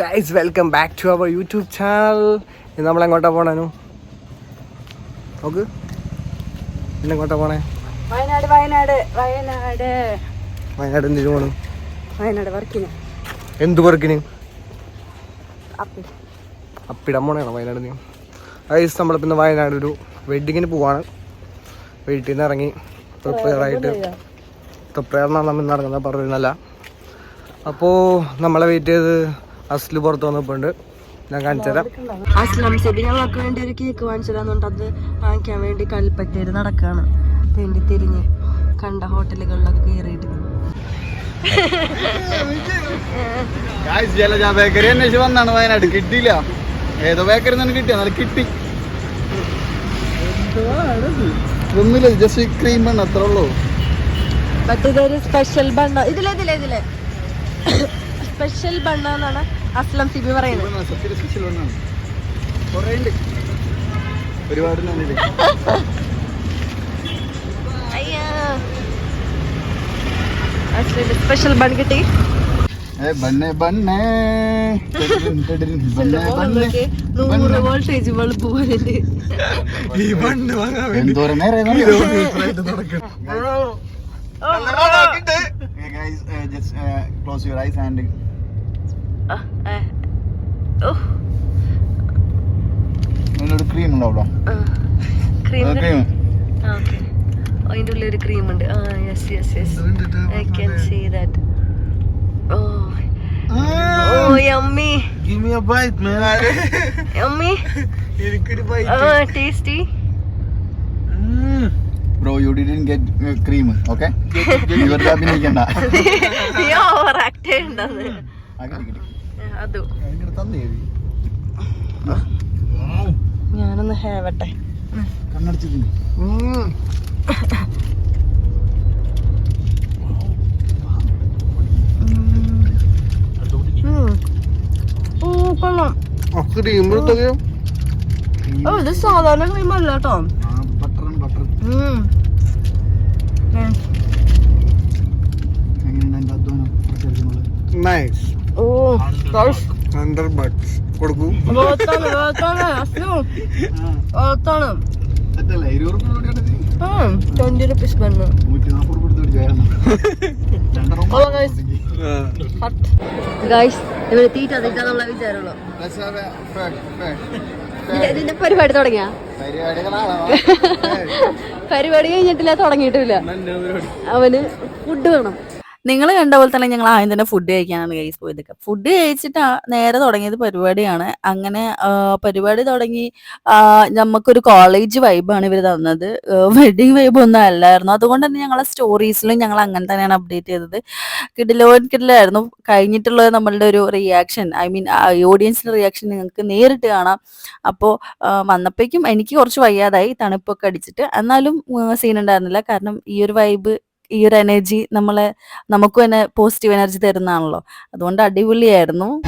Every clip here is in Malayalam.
Guys welcome back to our YouTube channel നമ്മൾ എങ്ങോട്ടാ പോണേനു നോക്ക്. എങ്ങോട്ടാ പോണേ? വയനാട് വയനാട് വയനാട്. വയനാട് എന്തിനു പോണു? വയനാട് വർക്കിന്. എന്ത് വർക്കിന്? അപ്പി. അപ്പിടാൻ പോണേണോ വയനാട് നീ ഗൈസ് നമ്മൾ പിന്നെ വയനാട് ഒരു വെഡിങ്ങിന് പോവാണ്. വീട്ടിൽ നിന്ന് ഇറങ്ങി. പ്രിപ്പയർ ആയിട്ട്. പ്രിപ്പയർ എന്നാണ് നമ്മൾ ഇന്ന് ഇറങ്ങുന്നത് പറഞ്ഞിരുന്നല്ല. അപ്പോൾ നമ്മളെ വെയിറ്റ് ചെയ്ത് അസ്ല് പുറത്ത് വന്നപ്പോണ്ട് ഞാൻ കാണിച്ചു തരാം. അസ്ലം സെബി ഞങ്ങൾക്ക് വേണ്ടി ഒരു കേക്ക് വാങ്ങിച്ചതാന്നുണ്ട് അത് വാങ്ങിക്കാൻ വേണ്ടി കൽപ്പറ്റയിൽ നടക്കാണ്. വേണ്ടി തിരിഞ്ഞ് കണ്ട ഹോട്ടലുകളിലൊക്കെ കയറിയിട്ട് ജലജ ബേക്കറി അന്വേഷിച്ച് വന്നാണ്. വയനാട് കിട്ടിയില്ല. ഏതോ ബേക്കറി നിന്ന് കിട്ടിയ. നല്ല കിട്ടി. ഒന്നുമില്ല ജസ്റ്റ് ക്രീം ബണ്ണ അത്ര ഉള്ളൂ. മറ്റേതൊരു സ്പെഷ്യൽ ബണ്ണ. ഇതിലെ ഇതിലെ ഇതിലെ. സ്പെഷ്യൽ ബണ്ണ എന്നാണ് അസ്ലം സിബി പറയുന്നത്. ഒരുപാട് സ്പെഷ്യൽ ബൺ കിട്ടി. നൂറ് വോൾട്ടേജ് ബൾബ് പോലെ close your eyes and cream ഉണ്ടോ അവിടെ? ക്രീം ക്രീം ഓക്കെ അതിന്റെ ഉള്ളിൽ ഒരു ക്രീം ഉണ്ട്. ആ yes yes yes I can see that oh. Oh yummy give me a bite man. Yummy എനിക്കൊരു ബൈറ്റ് ആ tasty. Bro you didn't get cream okay ഇവരുടെ അഭിനയിക്കണ്ട നീ ഓവർ ആക്ട് കിട്ടി. അതും. ഞാനൊന്ന് ഹേവട്ടെ. ഓ കൊള്ളാം. ഓ ഇത് സാധാരണ ക്രീം അല്ല കേട്ടോ. ബട്ടർ കൊടുക്കൂ. ട്വന്റി റുപ്പീസ് ബണ്ണ് ഗൈസ് ഇവിടെ തീറ്റ വിചാരമുള്ളൂ. ഇതിന്റെ പരിപാടി തുടങ്ങിയ? പരിപാടി കഴിഞ്ഞിട്ടില്ല തുടങ്ങിയിട്ടില്ല. അവന് ഫുഡ് വേണം. നിങ്ങൾ കണ്ട പോലെ തന്നെ ഞങ്ങൾ ആദ്യം തന്നെ ഫുഡ് കഴിക്കാനാണ് ഗൈസ് പോയത് ഫുഡ് കഴിച്ചിട്ട് നേരെ തുടങ്ങിയത് പരിപാടിയാണ്. അങ്ങനെ പരിപാടി തുടങ്ങി നമുക്കൊരു കോളേജ് വൈബാണ് ഇവർ തന്നത്. വെഡിങ് വൈബ് ഒന്നും അല്ലായിരുന്നു. അതുകൊണ്ട് തന്നെ ഞങ്ങളെ സ്റ്റോറീസിലും ഞങ്ങൾ അങ്ങനെ തന്നെയാണ് അപ്ഡേറ്റ് ചെയ്തത്. കിഡിലോൻ കിഡിലായിരുന്നു കഴിഞ്ഞിട്ടുള്ള നമ്മളുടെ ഒരു റിയാക്ഷൻ ഐ മീൻ ഓഡിയൻസിന്റെ റിയാക്ഷൻ നിങ്ങൾക്ക് നേരിട്ട് കാണാം. അപ്പോൾ വന്നപ്പോഴേക്കും എനിക്ക് കുറച്ച് വയ്യാതായി തണുപ്പൊക്കെ അടിച്ചിട്ട്. എന്നാലും സീൻ ഉണ്ടായിരുന്നില്ല. കാരണം ഈ ഒരു വൈബ് ഈ ഒരു എനർജി നമ്മളെ നമുക്കും തന്നെ പോസിറ്റീവ് എനർജി തരുന്നതാണല്ലോ. അതുകൊണ്ട് അടിപൊളിയായിരുന്നു.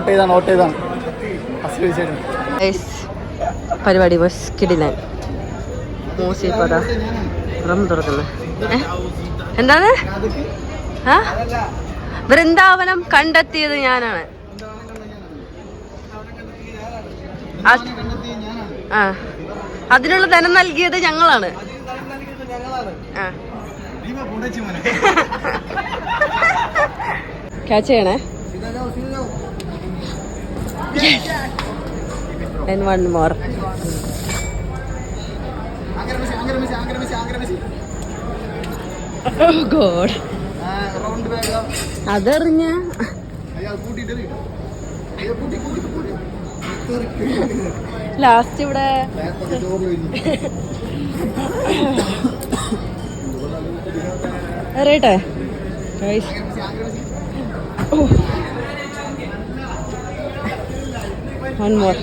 ചെയ്താണ് ചെയ്താണ്. ചേട്ടൻ ഗൈസ് പരിപാടി ബസ് കിടിലാൻ. മൂസി പത റം തുറക്കുന്നത് എന്താണ്? ആ? വൃന്ദാവനം കണ്ടെത്തിയത് ഞാനാണ്. ആ അതിനുള്ള ധനം നൽകിയത് ഞങ്ങളാണ്. ആ. ക്യാച്ച് ചെയ്യണേ? And one more god round bag അതെറിഞ്ഞ. Last ഇവിടെ ചോറ് കഴിഞ്ഞു അറിയട്ടെ more.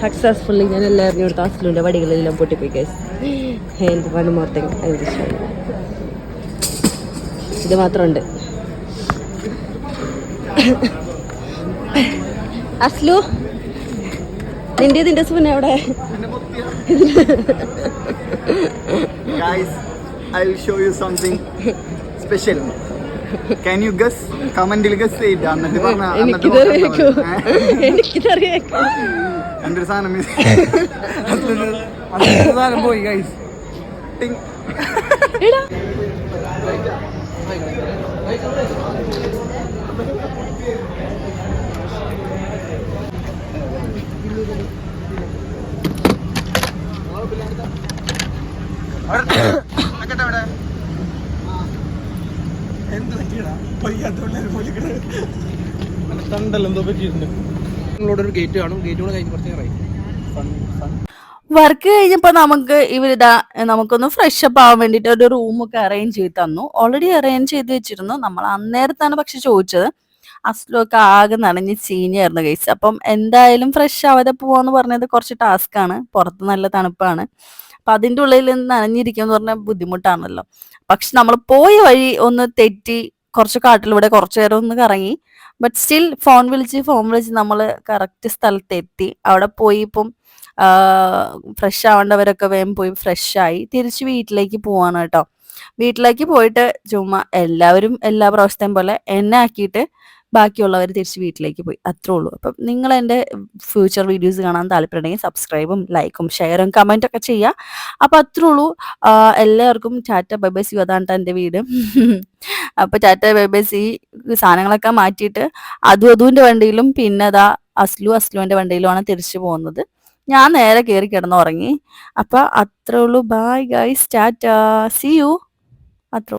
സക്സസ്ഫുള്ളി ഞാൻ എല്ലാവരും എടുത്ത അസ്ലുവിന്റെ വടികളെല്ലാം പൊട്ടിപ്പോയി case and one more thing I will ഇത് മാത്രമുണ്ട്. അസ്ലു നിന്റെ നിന്റെ സ്പൂൺ എവിടെ? Guys, I'll show you something special. Can you guess? കമന്റിൽ ഗസ് ചെയ്തിട്ട് എന്നിട്ട് പറഞ്ഞ എനിക്കിതറിയേക്കോ നോക്കാം. എനിക്കിതറിയേക്കോ ഏ? എന്തൊരു സാധനം? സാധനം പോയി ഗൈസ് ടിങ്. ഗേറ്റ് കാണും ഗേറ്റ് വർക്ക് കഴിഞ്ഞപ്പോ നമുക്ക് ഇവരിതാ നമുക്കൊന്ന് ഫ്രഷ് അപ്പ് ആവാൻ വേണ്ടിട്ട് ഒരു റൂം ഒക്കെ അറേഞ്ച് ചെയ്ത് തന്നു. ഓൾറെഡി അറേഞ്ച് ചെയ്ത് വെച്ചിരുന്നു. നമ്മൾ അന്നേരത്താണ് പക്ഷെ ചോദിച്ചത്. അസ്ലൊക്കെ ആകെ നനഞ്ഞ് ചീഞ്ഞായിരുന്നു കേസ് അപ്പം എന്തായാലും ഫ്രഷ് ആവാതെ പോവാന്ന് പറഞ്ഞത് കുറച്ച് ടാസ്ക് ആണ്. പുറത്ത് നല്ല തണുപ്പാണ്. അപ്പൊ അതിന്റെ ഉള്ളിൽ നനഞ്ഞിരിക്കുക എന്ന് പറഞ്ഞാൽ ബുദ്ധിമുട്ടാണല്ലോ. പക്ഷെ നമ്മൾ പോയ വഴി ഒന്ന് തെറ്റി കുറച്ച് കാട്ടിലൂടെ കുറച്ചു നേരം ഒന്ന് കറങ്ങി. ബട്ട് സ്റ്റിൽ ഫോൺ വിളിച്ച് ഫോൺ വിളിച്ച് നമ്മൾ കറക്റ്റ് സ്ഥലത്ത് എത്തി അവിടെ പോയി ഇപ്പം ഫ്രഷ് ആവേണ്ടവരൊക്കെ വേഗം പോയി ഫ്രഷ് ആയി. തിരിച്ച് വീട്ടിലേക്ക് പോവാണ് കേട്ടോ. വീട്ടിലേക്ക് പോയിട്ട് ചുമ്മാ എല്ലാവരും എല്ലാ പ്രാവശ്യത്തെയും പോലെ എന്നെ ആക്കിയിട്ട് ബാക്കിയുള്ളവർ തിരിച്ച് വീട്ടിലേക്ക് പോയി. അത്രേ ഉള്ളൂ. അപ്പം നിങ്ങൾ എന്റെ ഫ്യൂച്ചർ വീഡിയോസ് കാണാൻ താല്പര്യമുണ്ടെങ്കിൽ സബ്സ്ക്രൈബും ലൈക്കും ഷെയറും കമന്റും ഒക്കെ ചെയ്യുക. അപ്പം അത്രേ ഉള്ളൂ. എല്ലാവർക്കും ടാറ്റ ബൈ ബൈ എന്റെ വീട്. അപ്പം ടാറ്റ ബൈ ബൈ സി സാധനങ്ങളൊക്കെ മാറ്റിയിട്ട് അതും അതുവിന്റെ വണ്ടിയിലും പിന്നെ അതാ അസ്ലു അസ്ലുവിന്റെ വണ്ടിയിലുമാണ് തിരിച്ചു പോകുന്നത്. ഞാൻ നേരെ കയറി കിടന്നുറങ്ങി. അപ്പൊ അത്രേ ഉള്ളൂ. Bye guys tata see you അത്ര